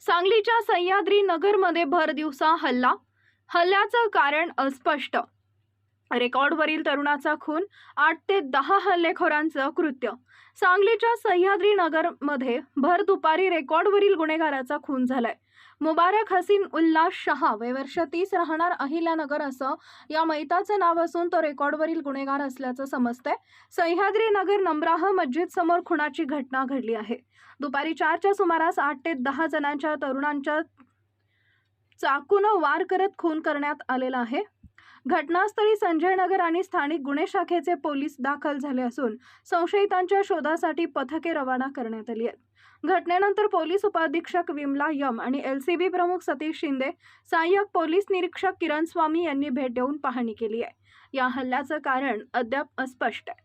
सांगलीच्या सह्याद्री नगरमध्ये भर दिवसा हल्ला. हल्ल्याचं कारण अस्पष्ट. रेकॉर्डवरील तरुणाचा खून आठ ते दहा हल्लेखोरांचं कृत्य. सांगलीच्या सह्याद्री नगरमध्ये भर दुपारी रेकॉर्डवरील गुन्हेगाराचा खून झालाय. मुबारक हसीन उल्लास शहा वय वर्ष तीस राहणार अहिल्यानगर असं या मैताचं नाव असून तो रेकॉर्डवरील गुन्हेगार असल्याचं समजतंय. सह्याद्री नगर नम्राह मस्जिद समोर खुणाची घटना घडली आहे. दुपारी चारच्या सुमारास आठ ते दहा जणांच्या तरुणांच्या चाकून वार करत खून करण्यात आलेला आहे. घटनास्थळी संजय नगर आणि स्थानिक गुन्हे शाखेचे पोलीस दाखल झाले असून संशयितांच्या शोधासाठी पथके रवाना करण्यात आली आहेत. घटनेनंतर पोलीस उपाधीक्षक विमला यम आणि एल सी बी प्रमुख सतीश शिंदे सहाय्यक पोलीस निरीक्षक किरण स्वामी यांनी भेट देऊन पाहणी केली आहे. या हल्ल्याचं कारण अद्याप अस्पष्ट आहे.